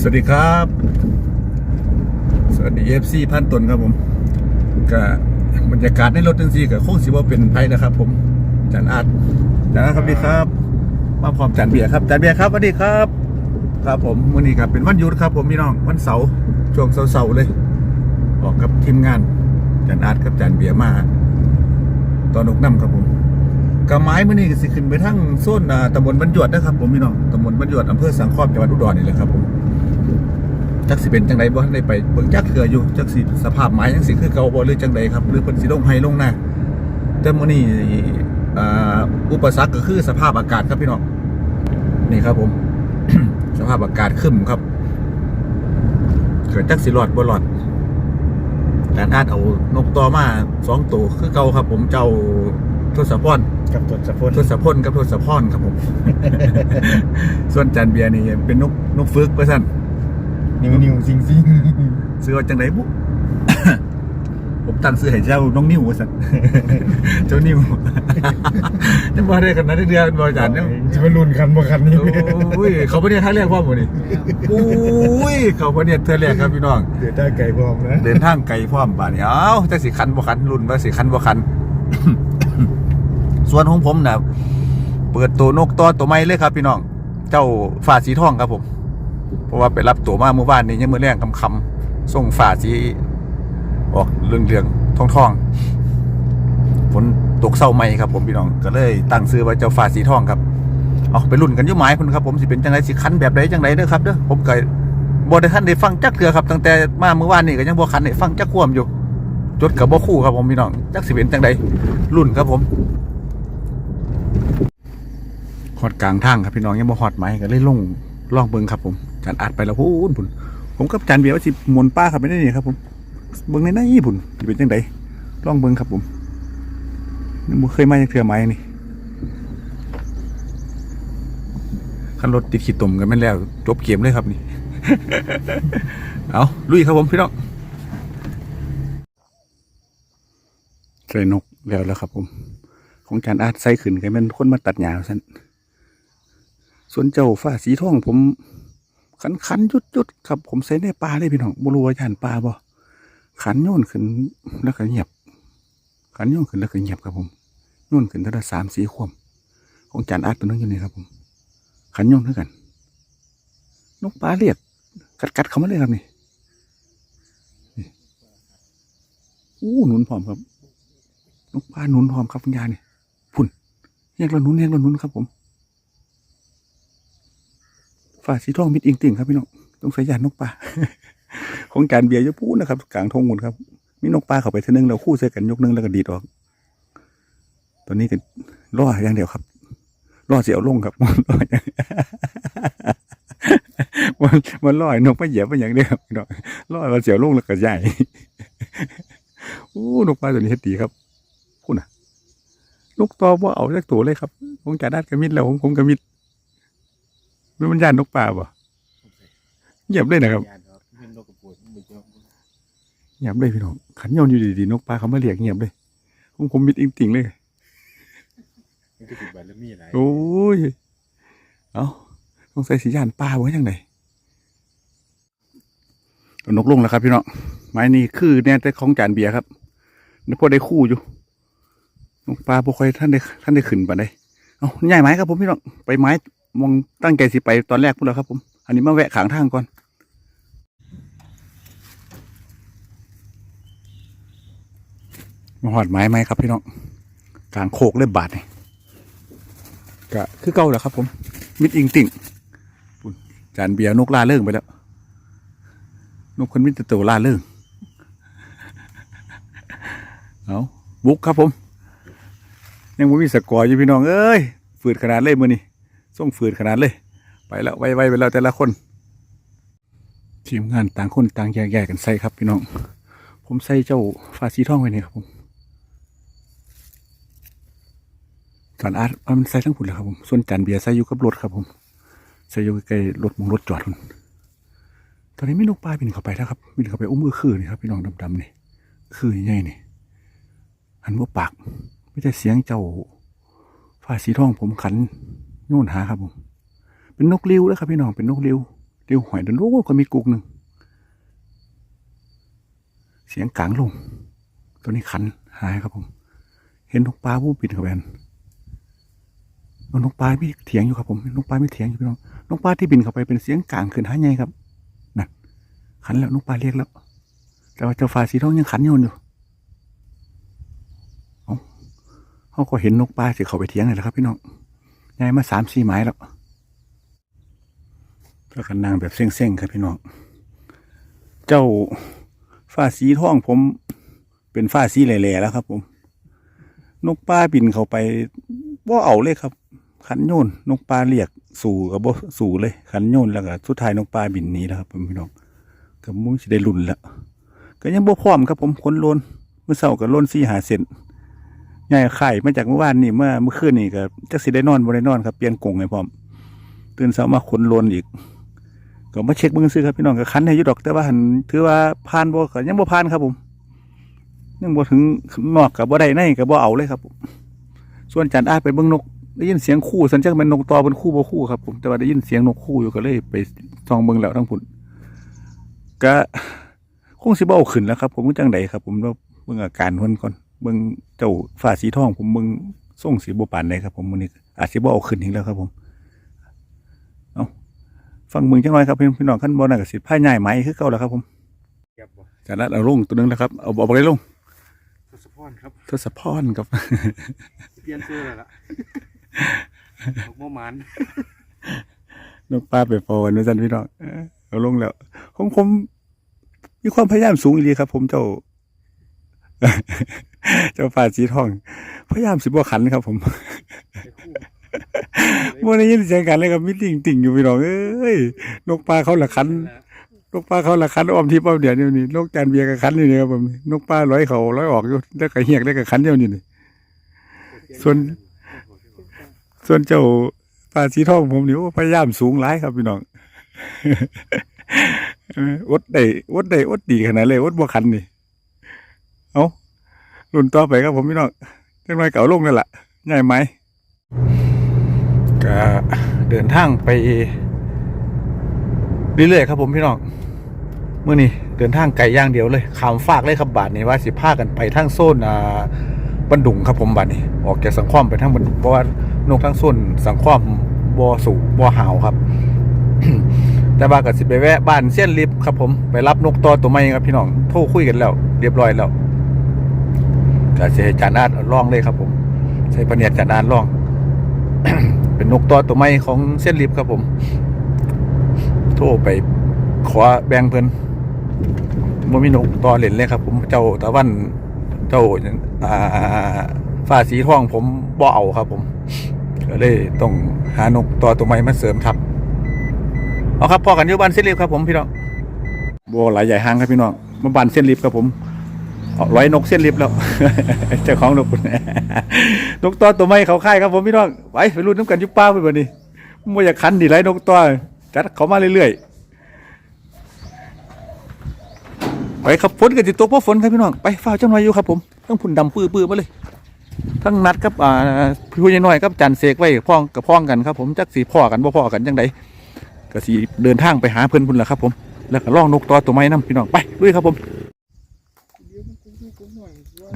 สวัสดีครับ สวัสดีเอฟซีพันตนครับผมก็บรรยากาศในรถจังซี่ก็คงสิว่าเป็นไพ่นะครับ ผมจันอาดจันอาดครับสวัสดีครับ มาพร้อมจันเบียร์ครับจันเบียร์ครับสวัสดีครับ ครับผมวันนี้ครับเป็นวันหยุดครับ ผมพี่น้องวันเสาร์ช่วงเสาร์เลย ออกกับทีมงานจันอาดกับจันเบียร์มาตอนนกน้ำครับผมกระไม้มื่อนี้ก็สิขึ้นไปทั้งโซนอ่าตำบลบรรยวดนะครับผมพี่น้องตำบลบรรยวดอำเภอสังขอบจังหวัดอุดรนี่แหละครับผม จักสิเป็นจังไดบ่ทันได้ไปเบิ่งจักเถื่ออยู่จักสิสภาพไม้ยังสิคือเก่าบ่หรือจังไดครับหรือเพิ่นสิลงไห้ลงหน้าแต่มื้อนี้อ่าอุปสรรคก็คือสภาพอากาศครับพี่น้องนี่ครับผม สภาพอากาศครึ้มครับเกิดจักสิรอดบ่รอดการอาดเอานกต่อมาสองตัวคือเก่าครับ ผมเจ้าทศพรกับตดสะพนทศพลกับทศพรครับผม ส่วนจันเบียร์นี่เป็นนกนกฝึกเพื่อน นิวนิวซิงซิงซื้อว่าจังไดบุผมตั้งซื้อให้เจ้าน้องนิ้วว่าสันเจ้านิ้วจะมาได้ขนาดนี้เดือนบริจาคเนี่ยจะมาลุ้นคันบ่คันนี้โอ้ยเขาประเดี๋ยวท่าแรกพ่อหมดนี่โอ้ยเขาประเดี๋ยวเธอแรกครับพี่น้องเดี๋ยวถ้าไก่พร้อมนะเดินทางไกลพร้อมป่านนี้เอ้าจะสิคันบ่คันรุ่นว่าสิคันบ่คัน ส่วนของผมนะเปิดตัวนกตัวตัวใหม่เลยครับ พี่น้อง เจ้าฝาสีทองครับผมเพ ราะว่าไปรับตัวมาเมื่อวานนี้ยังมือแรงคำคำส่งฝาสีออกเรืองเรืองทองทองฝนตกเศร้าใหม่ครับ ผมพี่น้องก็เลยตั้งซื้อไว่าเจ้าฝาสีทองครับเอาไปรุ่นกันยุ่หมายพุ่นครับ ผมสิเป็นจังไรสิคันแบบใดจังไรเด้อครับเด้อผมก็บ่ได้ทันได้ฟังจักเถือครับตั้งแต่มาเมื่อวานนี้ก็ยังบ่คันได้ฟังจักควมอยู่ จดกับบ่คู่ครับผมพี่น้องจักสิเป็นจังใดรุ่นครับผมฮอดกลางทางครับพี่น้องยังบ่ฮอดไหมก็เลยลงล่องเบิงครับผม จานอัดไปแล้วพูนพุ่นผมกับจานเบียร์ว่าสิมนป้าครับไม่ได้นี่ครับ ผมเบิงในในพุ่นสิเป็นจังใดล่องเบิงครับผมยังบ่เคยมาจักเทื่อไหมนี่คันรถติดขีดตุ่มกันแม่แล้วจบเกมเลยครับนี่ เอาลุยครับผมพี่น้องใส่นกแล้วแล้วครับ ผม ของจานอาร์ตใส่ขึ้นกันเป็นคนมาตัดหญ้าสันส่วนเจ้าฟ้าสีทองผม ขันขันยุดยุดครับ ผมใส่ในปลาเลยพี่น้องบรัวาจานปลาบ่ขันโยนขึ้นแล้วก็เงียบ ขันโยนขึ้นแล้วก็เงียบครับผมโยนขึ้นเท่าละสามสี่ควมของจานอาร์ตตัวนึงอยู่นี่ครับผม ขันโยนเท่ากันนกปลาเรียกกัดกัดเขามาเลยครับนี่อู้หนุนพร้อมครับนกปลาหนุนหอมครับคุณยานี่พุ่นแยกเราหนุนแยกเราหนุนครับผม ฝ่าสีทองมิดอิงติ่งครับพี่น้องต้องใส่ยานนกปลาของจานเบียร์จะพูนะครับกลางทงหมดครับมีนกปลาเข้าไปเท่านึงเราคู่เส่กันยกนึงแล้วก็ดีดออก ตอนนี้ก็ล่ออย่างเดียวครับล่อเสียวลงครับล่ออย่างมันมันล่อยนกไม่เหยียบไปอย่างเดียวครับพี่น้องล่อยมันเสียวลงแล้วก็ใหญ่อู้นกปลาตัวนี้เฮ็ดดีครับพูดนะลูกตอว่าเอาจากตัวเลยครับผมจะได้กระมิดแล้วผมผมกระมิด ไม่มันยานนกป่าบ่เงียบเลยนะครับยานครับเป็นนกกระปุกไม่เจอเงียบเลยพี่น้องขันโยนอยู่ดีๆนกป่าเขามาเรียกเงียบเลยผมผมมิดอิงติ่งเลยมันก็ติดใบแล้วมีอะไรโอ้ยเอาต้องใส่สียานป่าไว้ยังไงเอานกลงแล้วครับพี่น้องไม้นี้คือแน่แต่ของจานเบียร์ครับนึกพอได้คู่อยู่นกปลาบ่ค่อยท่านได้ท่านได้ขึ้นปานใดเอาใหญ่ไหมครับผมพี่น้องไปไม้ มองตั้งใจสิไปตอนแรกพูดแล้วครับ ผม อันนี้มาแวะขางทางก่อน มาหอดไม้ไหมครับพี่น้องกลางโคกเลยบาดนี่ก็คือเก่าแล้วครับ ผม มิดอิงติ่งจานเบียร์นกลาเลิงไปแล้ว นกคนมิตรตัวลาเลิงเอาบุกครับผม ยังไม่มีสกอร์อยู่พี่น้อง เอ้ยฝืดขนาดเลยมือนี่ ส่งฝืดขนาดเลย ไปแล้วไวๆไปแล้วแต่ละคน ทีมงานต่างคนต่างแยกๆกันใส่ครับพี่น้อง ผมใส่เจ้าฟ้าสีทองไว้นี่ครับผมสารอาร์ตมันใส่ทั้งผุนเลยครับผมส่วนจานเบียร์ใส่อยู่กับรถครับผมใส่อยู่ใกล้รถมงรถจอดพุ่นตอนนี้ไม่นกปลาบินเข้าไปแล้วครับบินเข้าไปอุ้มมือคือนี่ครับพี่น้องดำๆนี่คือใหญ่นี่หันว่าปากไม่ใช่เสียงเจ้าฟ้าสีทองผมขัน โยนหาครับผม เป็นนกริ้วแล้วครับพี่น้อง เป็นนกริ้วเดี๋ยวหอยเดินโอ้ก็มีกุกหนึ่ง เสียงกลางลง ตัวนี้ขันหายครับผม เห็นนกปลาผู้ปิดกับแวนนกปลามีเถียงอยู่ครับผมนกปลามีเถียงอยู่พี่น้องนกปลาที่บินเข้าไปเป็นเสียงกลางขึ้นหายไงครับนั่นขันแล้วนกปลาเรียกแล้ว แต่ว่าเจ้าฟ้าสีทองยังขันโยนอยู่เอาเขาก็เห็นนกปลาสิเข้าไปเถียงเลยแหละครับพี่น้อง ยายมาสามสี่ไม้แล้วก็กันนางแบบเส้งๆครับพี่น้อง เจ้าฟ้าสีทองผมเป็นฟ้าสีแหล่ๆแล้วครับ ผม นกปลาบินเข้าไปว่าเอาเลยครับ ขันโยนนกปลาเรียกสู่กับบ่สู่เลย ขันโยนแล้วก็สุดท้ายนกปลาบินนี้แล้วครับผมพี่น้องก็มุ้งสิได้ลุ่นแล้วก็ยังบ่พร้อมครับ ผมคนโลนเมื่อเช้าก็โลนสี่หาเซน ใหญ่ไข่มาจากเมื่อวานนี่เมื่อเมื่อคืนนี่ก็จักสิได้นอนบ่ได้นอนครับเปลี่ยนกงให้พร้อม ตื่นเช้ามาขนลนอีก ก็มาเช็คเบิ่งซื้อครับพี่น้องก็คันให้ยู่ดอกแต่ว่าหันถือว่าผ่านบ่ก็ยังบ่ผ่านครับผมยังบ่ถึงนอกกับบ่ได้ในกับบ่เอาเลยครับ ส่วนจันอาไปเบิ่งนกได้ยินเสียงคู่สัญจักเป็นนกตอเป็นคู่บ่คู่ครับผมแต่ว่าได้ยินเสียงนกคู่อยู่ก็เลยไปส่องเบิ่งแล้วทั้งพุ่นก็คงสิบ่เอาขึ้นแล้วครับ ผมจังไดครับ ผมเราเบิ่งอาการเพิ่นก่อน เบิ่งเจ้าฟ้าสีทอง ผมเบิ่งส่งสีบ่ปานใดครับ ผมมื้อนี้อาจสิบ่เอาขึ้นอีกแล้วครับ ผมเอาฟังเบิ่งจังหน่อยครับพี่พี่น้องคันบ่น่าก็สิพายใหญ่ไหมคือเก่าแล้วครับ ผมเก็บบ่จากนั้นเอาลงตัวหนึงแล้วครับเอาเอาไปลงทศพรครับทศพรครับเปลี่ยนเสื้อแล้วล่ะนกโมหมันนกปลาไปฟอนนะจันพี่น้องเออเอาลงแล้วผมผมมีความพยายามสูงอีหลีครับ ผมเจ้าเจ้าปลาสีทอง พยายามสิบ่ขันครับ ผมไปคู่บ่ได้ยินเสียงกันเลยครับมีติ่งติ่งอยู่พี่น้องเอ้ยนกปลาเขาละขันนกปลาเขาละคันอ้อมที่ป้อมเดียวนี่นี่นกจานเบียร์กับคันนี่นี่ครับผมนกปลาร้อยเขาร้อยออกอยู่แล้วก็เหียกได้กับคันเดียวนี่นี่ส่วน ส่วนเจ้าปลาสีทองผมนี่โอ้พยายามสูงหลายครับพี่น้องเอออดได้อดได้อดดีขนาดเลยอดบ่คันนี่เอา รุ่นต่อไปครับผมพี่น้องจังไรเก่าลงนั่นแหละง่ายไหมก็เดินทางไปเรื่อยๆครับผมพี่น้องเมื่อนี้เดินทางไกลย่างเดียวเลยขามฟากเลยครับบาทนี้ว่าสิพากันไปทางโซนอ่าบันดุงครับผมบาทนี้ ออกจากสังขวมไปทางบันดุงเพราะว่านกทางโซนสังขวมบอสูบอหาวครับ แต่ว่าก็สิไปแวะบ้านเสี้ยนลิฟครับผมไปรับนกตัวตัวใหม่ครับพี่น้องโทรคุยกันแล้ว เรียบร้อยแล้ว ก็สิให้จานอาดล่องเลยครับ ผม ใช้ปเนียดจานอาดล่อง เป็นนกตัวตัวใหม่ของเส้นลิฟครับผม โทรไปขอแบ่งเพิ่นบ่มีนกตอเล่นเลยครับ ผมเจ้าตะวันเจ้าอ่าฟ้าสีทองผมบ่เอาครับ ผมก็เลยต้องหานกต่อตัวใหม่มาเสริมทับเอาครับพอกันอยู่บ้านเส้นลิฟครับผมพี่น้องบ่หลายใหญ่ห้างครับพี่น้องมาบ้านเส้นลิฟครับผม ร้อยนกเส้นลิฟแล้วเจ้าของนกนกต่อตัวใหม่เขาค่ายครับผมพี่น้องไปไปรุ่นน้ำกันยุบป้าไปบ่นี้บ่อยากคันดิไรนกต่อจัดเขามาเรื่อยๆไปครับฝนกันจิตกเพราะฝนครับพี่น้องไปฟ้าเจ้าหน่อยอยู่ครับผมต้องพุ่นดำปื้อๆมาเลยทั้งนัดครับอ่าพี่ยายน้อยครับจันเสกไว้พ้องกับพ้องกันครับผมจักสีพ่อกันบ่พ่อกันจังไดก็สีเดินทางไปหาเพื่อนพุ่นแหละครับผมแล้วก็ล่องนกตัวตัวไม้น้ำพี่น้องไปด้วยครับผม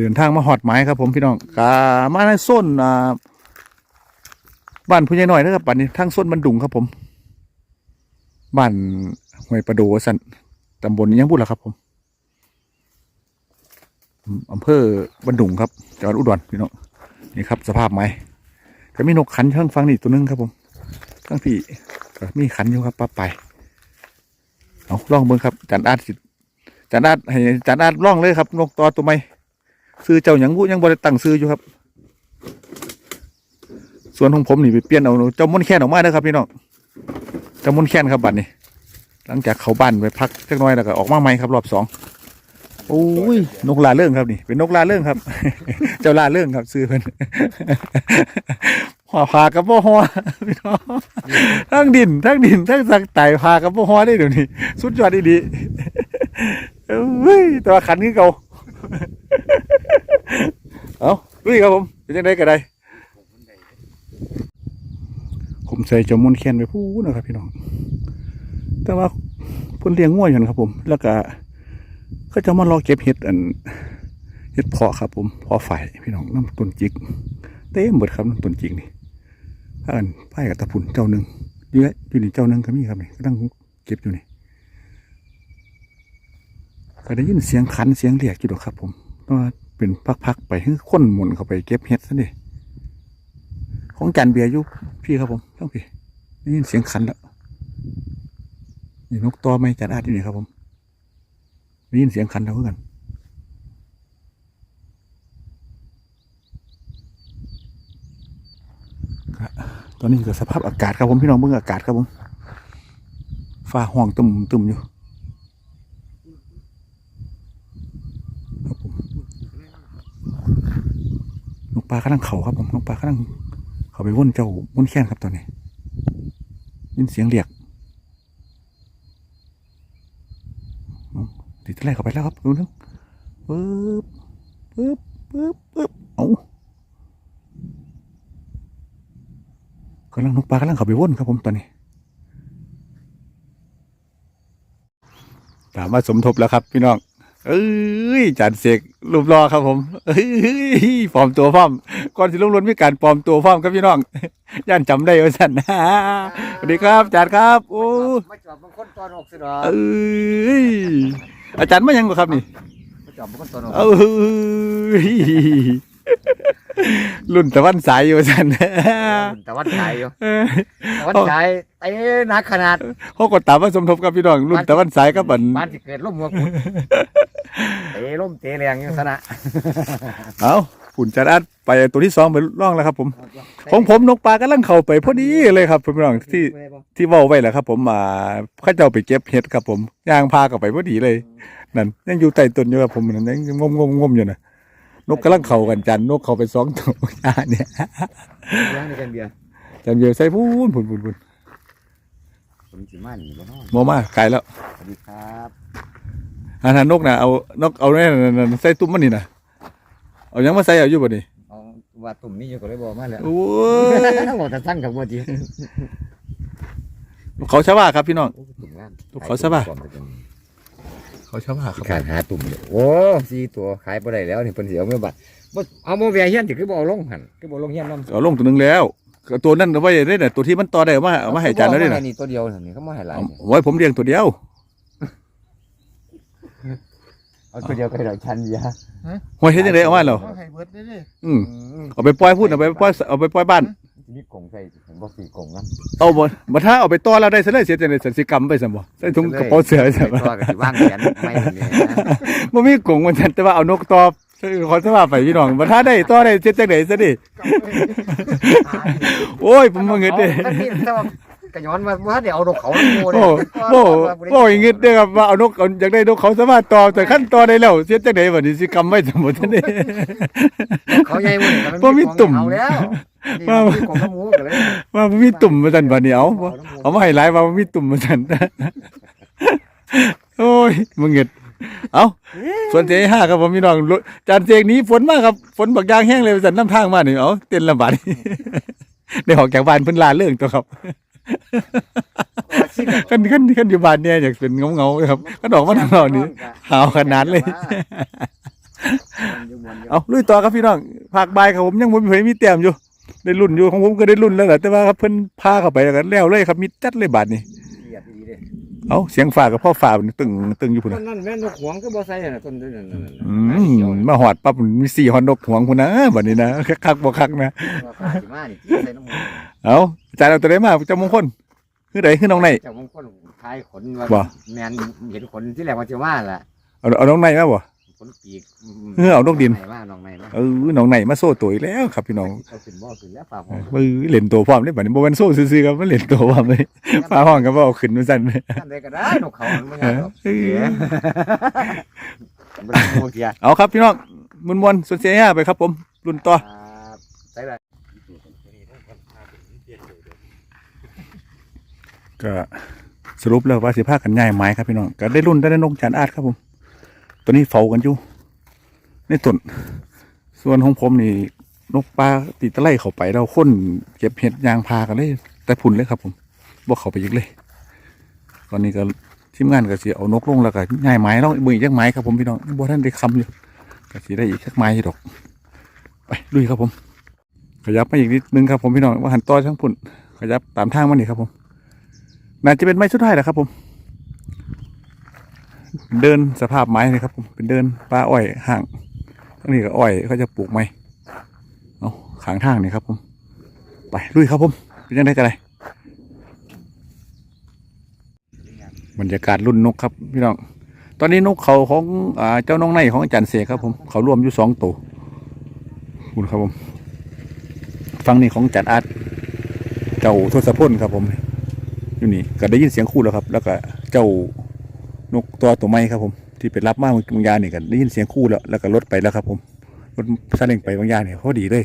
เดินทางมาหอดไม้ครับ ผมพี่น้องกามาในส้นอ่าบ้านพี่ยายน้อยนะครับปันนี้ทางส้นบันดุงครับ ผมบ้านห้วยประโดสันตำบลยังพูดละครับ ผมอำเภอบันดุงครับจังหวัดอุดรพี่น้องนี่ครับ สภาพไม้ก็มีนกขันข้างฟังนี่ตัวหนึงครับ ผมข้างพี่มีขันอยู่ครับป้าไปเอาล่องเบิ้งครับจันอาดสิจันอาดให้จันอาดล่องเลยครับ นกตัวตัวไม่ ซื้อเจ้าหยังบุยังบริตั้งซื้ออยู่ครับส่วนของผมนี่ไปเปลี่ยนเอาเจ้ามนต์แค่นออกมาเด้อครับพี่น้องเจำมุนแค้นครับบัดนี้ หลังจากเขาบ้านไปพักจักหน้อยแล้วก็ออกมาใหม่ครับรอบสองโอ้ยนกลาเรื่องครับนี่ เป็นนกลาเรื่องครับ เจ้าลาเรื่องครับซื้อเพิ่นหัวพากับบ่หัวพี่น้องทั้งดินทั้งดินทั้งสักไต่พากับบ่หัวได้เดี๋ยวนี้ สุดยอดดีๆเอ้ยแตัวาขันนี้เก่า เอาลุยครับผมเป็นยังไงก็ได้ผมใส่จมุนแค้นไปพูดนะครับพี่น้อง แต่ว่าเพิ่นเลี้ยงง่วยอยู่นะครับผม แล้วก็ก็จะมารอเก็บเห็ดอันเห็ดเพาะครับ ผมเพาะฝ่ายพี่น้องน้ำต้นจิก เต็มหมดครับน้ำต้นจิกนี่พากันไผ่กับตะพุนเจ้าหนึ่งเยอะอยู่นี่เจ้าหนึ่งก็มีครับนี่ก็ต้องเก็บอยู่นี่ก็ได้ยินเสียงขันเสียงเรียกอยู่ดอกครับ ผมว่า เป็นพักๆไปให้คนหมุนเข้าไปเก็บเห็ดซะดิของจันเบียร์ยู่พี่ครับผมต้องพี่ได้ยินเสียงขันแล้วนี่นกตัวไม่จัดอาดอยู่นี่ครับผมได้ยินเสียงขันแล้วเหมือนกันตอนนี้ก็สภาพอากาศครับผมพี่น้องเบิ่งอากาศครับผมฟ้าห้องตึมตึมอยู่ครับผม นกปลากำลังเข่าครับผมนกปลากำลังเข่าไปว่นเจ้าว่นแค้นครับตอนนี้ยินเสียงเรียกติดอะไรเข้าไปแล้วครับดูนึงปึ๊บปึ๊บปึ๊บปึ๊บเอากำลังนกปลากำลังเข้าไปว่นครับผมตอนนี้ถามว่าสมทบแล้วครับพี่น้อง เอ้ยจานเสกรูปรอครับผมเอ้ยปลอมตัวพร้อมก่อนสิลงรถมีการปลอมตัวพร้อมครับพี่น้องย่านจำได้ว่าสันสวัสดีครับอาจารย์ครับ โอ้มาจอบบางคนตอนออกสิดอเอ้ยอาจารย์มายังบ่ครับนี่มาจอบบางคนตอนออกเอ้ย รุ่นตะวันสายอยู่ว่าสันแต่วันฉายอยู่เออแต่วันฉายเต้หนักขนาดเขาก็ตามมาสมทบกับพี่น้องรุ่นตะวันสายกับบันบ้านที่เกิดล่มหัวกุดเตะล่มเตะแรงอยู่สนะเอาฝุ่นจัดอัดไปตัวที่สองไปล่องแล้วครับ ผม ของผมนกปลากำลังเข้าไปพอดีเลยครับพี่น้องที่ที่เว่าไว้แหละครับ ผมมาเข้าเจ้าไปเก็บเห็ดครับผมย่างพาเข้าไปพอดีเลย นั่นยังอยู่ใต้ต้นอยู่ครับผมนั่นยังงมงมงมอยู่นะ นกกำลังเข้ากันจันนกเข้าไปสองตัวอ่าเนี่ยเลี้ยงในกันเบียร์จันเบียวใส่พูนพูนพูนพูนผมสิมาหนีบ่เนาะโมมาไกลแล้วสวัสดีครับอันนั้นนกนะเอานกเอาแน่นๆใส่ตุ้มมันนี่นะเอายังมาใส่เอาอยู่บ่นี่เอาว่าตุ่มนี่อยู่ก็เลยบอกมาแล้วโอ้ยบอกแต่สั้นกับบ่จีเขาชาวบ้าครับพี่น้องตุ่มงามลูกเขาซะป่ะ เขาชาวบ้าครับขาดหาตุ่มเดี๋ยวโอ้สี่ตัวขายบ่ได้แล้วนี่เพิ่นสิเอาเมื่อบัดบ่เอาโมเวียเฮียนสิคือบ่เอาลงหั่นคือบ่เอาลงเฮียนนำเอาลงตัวหนึงแล้วก็ตัวนั้นเอาไว้ได้เนี่ยตัวที่มันต่อได้เอามาเอามาให้จานแล้วด้วยนะนี่ตัวเดียวนี่เขามาให้หลายเอาไว้ผมเลี้ยงตัวเดียวเอาตัวเดียวก็ได้ชันเบียร์ไว้เฮ็ดจังไดเอามาเหรอให้เบิดได้ดิอืมเอาไปปล่อยพูดเอาไปปล่อยเอาไปปล่อยบ้าน มีกงใส่เห็นบ่สีกงนะเอาบ่บ่ถ้าเอาไปต่อแล้วได้ซะเลยเสียจังได๋สันสิกรรมไปซั่นบ่ใส่ถุงกระเป๋าเสื้อซั่นบ่ตัวก็สิว่างแขนไม่เนี่ยนะบ่มีกงมันซั่นแต่ว่าเอานกตอบขอสภาพไปพี่น้องบ่ถ้าได้ต่อได้เสียจังได๋ซะดิโอ้ยผมบ่เงิดเด้ทั้งนี้แต่ว่า กระย้อนมาว่าเดี๋ยวเอาดอกเขาโมโอ้โอ้โอ้ยเงิดเด้อครับว่าเอานกเอาอยากได้นกเขาสามารถต่อแต่ขั้นต่อได้แล้วเสียจังได๋บัดนี้สิกรรมไว้ซั่นบ่ซั่นเด้เขาใหญ่หมดบ่มีตุ่มเอาแล้วนี่มันมีกงน้ำหมูกันเลยว่าบ่มีตุ่มว่าซั่นบัดนี้เอาเอามาให้หลายว่าบ่มีตุ่มว่าซั่นโอ้ยมึงเงิดเอาส่วนเจห้าครับผมพี่น้องรถจานเจกหนี้ฝนมากครับฝนบักยางแห้งเลยสันน้ำทางมานี่เอาเต้นลำบากได้ออกจากบ้านเพิ่นลาเรื่องตัวครับ ขั้นขั้นขั้นอยู่บ้านเนี่ยอยากเป็นเงาเงาๆครับก็ดอกมาทางนอกนี่หาวขนาดเลย เอาลุยต่อครับพี่น้องภาคบ่ายครับผมยังบ่มีเผยมีเตรียมอยู่ ได้รุ่นอยู่ของผมก็ได้รุ่นแล้วแหละแต่ว่าครับเพิ่นพาเข้าไปแล้วกันแล้วเลยครับมีจัดเลยบาดนี้ เอาเสียงฟ้ากับพ่อฟ้ามันตึงตึงอยู่พุ่นต้น่ะนนั่นแม่นกหวงก็บ่ใส่น่ะต้นนั้นน่ะอืมมาหอดปั๊บมีสี่หอนนกหวงพุ่นนะบัดนี้นะคักๆบ่คักนะสิมานี่ที่ใส่น้ำหมูเอาอาจารย์เอาตัวใดมาเจ้ามงคลคือใดคือน้องไหน เจ้ามงคลทายขนว่าบ่ แม่นเห็นขนที่แรกว่าจะว่าล่ะเอาเอาน้องไหนมาบ่ ขนปีกเออเอานกดิน ไหว่าน้องไหนมาเออน้องไหนมาโซ่ตัวอีกแล้วครับพี่น้องเอาขึ้นบ่ขึ้นแล้วป่าหเอออมือเล่นตัวพร้อมเลยบัดนี้บ่แม่นโซ่ซื่อๆครับมันเล่นตัวพร้อมเลยฟ้าห้องก็บ่เอาขึ้นมาสั่นเลยท่านใดก็ได้นกเขามันไม่เอใช่อหรอกเออมันเป็นโมเกียเอาครับพี่น้องมวนๆส่วนเสียไปครับผมรุ่นต่อ ครับใส่เลยก็สรุปแล้วว่าสิพากันง่ายไม้ครับพี่น้องก็ได้รุ่นได้นกจานอาดครับผม ตัวนี้เฝ้ากันอยู่ในต้นส่วนของผมนี่นกปลาตีตะไลเข้าไปเราค้นเก็บเห็ดยางพากันเลย แต่พุ่นเลยครับ ผมบอกเข้าไปอีกเลย ตอนนี้ก็ทีมงานก็สิเอานกลงแล้วก็ง่ายไม้แล้วมืออีกจักไม้ครับผมพี่น้องบ่ท่านได้คำอยู่ก็สิได้อีกจักไม้ดอกไปลุยครับผม ขยับมาอีกนิดนึงครับผมพี่น้องว่าหันต่อช่างพุ่นขยับตามทางมานี่ครับผมน่าจะเป็นไม้สุดท้ายแหละครับผม เดินสภาพไม้นี่ครับผมเป็นเดินป่าอ้อยห่างทั้งนี้ก็อ้อยเขาจะปลูกไม้เอาขางทางนี่ครับผม ไปลุยครับผมเป็นยังไงกันเลยบรรยากาศรุ่นนกครับพี่น้องตอนนี้นกเขาของอเจ้าน้องในของอาจารย์เสกครับผมเขารวมอยู่สองตัวคุณครับผมฟังนี่ของจัดอาร์ตเจ้าทศพลครับผมอยู่นี่ก็ได้ยินเสียงคู่แล้วครับ แล้วก็เจ้า นกตัวตัวไม้ครับผมที่ไปรับมาบางยาเนี่ยก็ได้ยินเสียงคู่แล้วแล้วก็รถไปแล้วครับ ผมรถซาเล้งไปบางยาเนี่ยพอดีเลย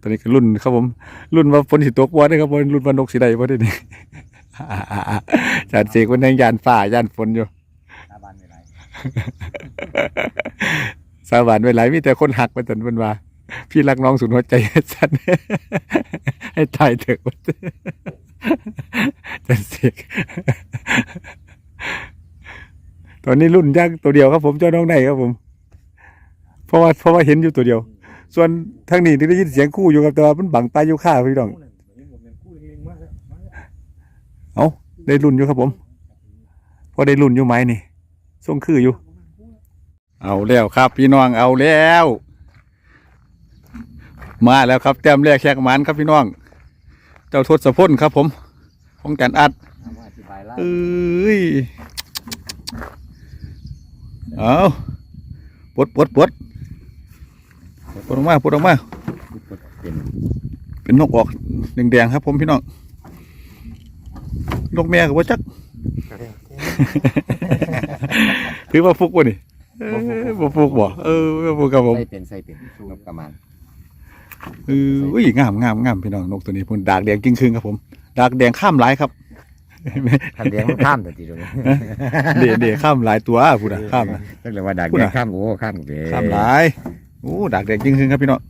ตอนนี้ก็รุ่นครับผม รุ่นว่าฝนสิตกบ่ได้ครับผมรุ่นว่านกสิได้บ่ได้นี่จานเสกวันยังยานฟ้ายานฝนอยู่ตาบานไม่ไรสาบานไว้หลายมีแต่คนหักมาจนเป็นว่า พี่รักน้องสุดหัวใจสันให้ตายเถอะ จันเสกตอนนี้รุ่นยากตัวเดียวครับผมเจ้าน้องในครับผม เพราะว่าเพราะว่าเห็นอยู่ตัวเดียว ส่วนทางนี้ที่ได้ยินเสียงคู่อยู่ครับแต่ว่ามันบังตายอยู่ข้าพี่น้องเอาได้รุ่นอยู่ครับผมพอได้รุ่นอยู่ไหมนี่ส่งคืออยู่ เอาแล้วครับ พี่น้องเอาแล้ว มาแล้วครับแต้มแรกแขกมันครับพี่น้อง เจ้าทศพลครับ ผมของจันอัดเอามาอธิบายล่าเอ้ยเอาปลดปลดปลดปลดออกมาปลดออกมาเป็นเป็นนกออกแดงๆครับ ผมพี่น้องนกแม่กับว่าจักถือว่าฟุกวะนี่เอ้ยบ่ฟุกบ่เออบ่ฟุกครับผมใส่เป็นใส่เป็นนกกระมัน เอออุ้ยงามงามงามพี่น้องนกตัวนี้พุ่นดากแดงกิ้งคืงครับผม ดากแดงข้ามหลายครับคันเดียงมันข้ามแต่ทีเดียวนี้เดเดข้ามหลายตัวพูดนะข้ามนะตั้งแต่ว่าดักพูดเดียน่ะงข้ามโอ้ข้ามเด้ข้ามหลายโอ้ดากแดงกิ้งคืงครับพี่น้อง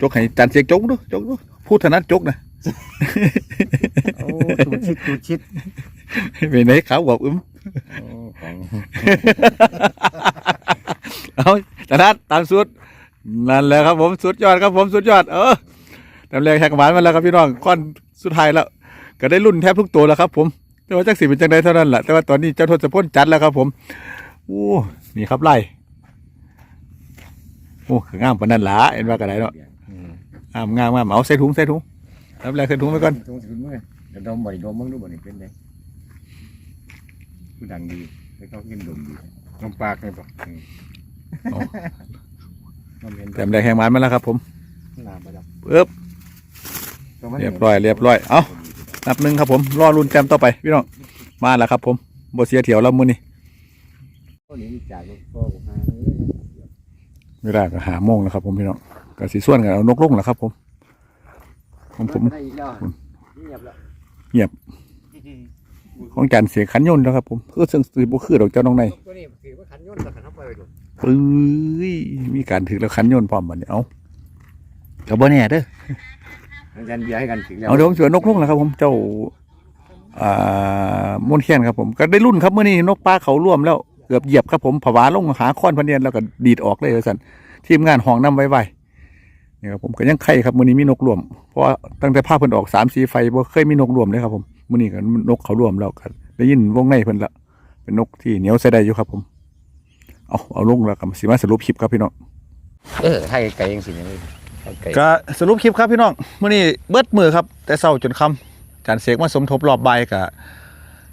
จกให้จันเสียงจกดูจกดูพูดถนัดจกนะโอ้ตูชิดตูชิดไปไหนขาวบอกอึมโอ้ของเอาถนัดตามสุด นั่นแหละครับผมสุดยอดครับผมสุดยอด เออตำแรงแข่งหวานมาแล้วครับพี่น้องก้อนสุดท้ายแล้ว ก็ได้รุ่นแทบทุกตัวแล้วครับผมแต่ว่าจักสีเป็นจังไดเท่านั้นแหละแต่ว่าตอนนี้เจ้าทศพลจัดแล้วครับผมโอ้นี่ครับไล่โอ้คืองามปานนั้นละเห็นว่ากันไดเนาะอืมงามงามงามเอาใส่ถุงใส่ถุงทำแรกใส่ถุงไว้ก่อนตรงถึงมือเดี๋ยวดมบ่อยดมมึงดูบ่นี่เป็นไงผู้ดังดีแล้วเขากินดมดีดมปากเลยป่ะ เอามันเป็นแต้มแรกแข่งหวานมาแล้วครับ ผมน้ำประดับเอ๊บเรียบร้อยเรียบร้อยเอานับหนึ่งครับผมรอรุ่นแต้มต่อไปพี่น้องมาแล้วครับ ผมบ่เสียเถียวแล้วมื้อนี้ตัวนี้มีจากลูกพ่อผมหาเลยไม่ได้ก็หาโมงแล้วครับ ผมพี่น้องก็สีส่วนกันเอานกลงแล้วครับ ผมของผมได้อีกแล้วคุณเงียบแล้วเงียบของจันเสียงขันยนต์แล้วครับ ผมเออซึ่งสืบคือดอกเจ้าน้องในตัวนี้ถือว่าขันย่นต์แต่ขันเข้าไปดู ปื้ยมีการถือแล้วขันยนต์พร้อมบัดนี้เอาก็บ่แน่เด้ออาจารย์เบียร์ให้กันถึงแล้วเอาเดี๋ยวผมเสือนกลงแล้วครับ ผมเจ้าอ่ามนเขียนครับผม ก็ได้รุ่นครับเมื่อนี้นกปลาเขาร่วมแล้วเกือบเหยียบครับผมผวาลงหาค้อนพันเนียนแล้วก็ดีดออกเลยว่าสันทีมงานห้องน้ำไว้ไว้นี่ครับผมก็ยังไข่ครับมื่อนี้มีนกร่วม เพราะว่าตั้งแต่ภาพเพิ่นออกสามสีไฟบ่เคยมีนกร่วมเลยครับผมมื่อนี้ก็นกเขาร่วมแล้วก็ได้ยินวงในเพิ่นละเป็นนกที่เหนียวใส่ได้อยู่ครับผม เอาเอาลงแล้วก็สิมาสรุปคลิปครับพี่น้องเออให้ไก่ยังสิเนี่ยให้ไก่ก็สรุปคลิปครับพี่น้องมื่อนี้เบิดมือครับ แต่เศร้าจนค่ำจานเสกมาสมทบรอบบ่ายก็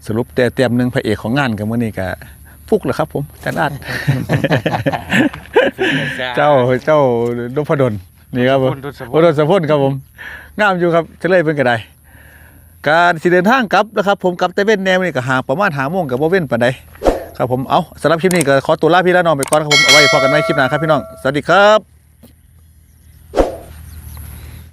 สรุปแต่เตรียมหนึ่งพระเอกของงานกับมื่อนี้ก็ฟุกเหรอครับ ผมจานอาดเจ้าเจ้านพดลนี่ครับผมพดลสะพนครับผมงามอยู่ครับเฉลยเป็นกระไดการสิเดินทางกลับนะครับ ผมกลับแต่เว้นแนวนี่ก็หาประมาณหาโมงกับว่าเว้นปานใด ครับผมเอาสำหรับคลิปนี้ก็ขอตัวลาพี่และน้องไปก่อนครับผมเอาไว้พอกันใหม่คลิปหน้าครับพี่น้องสวัสดีครับ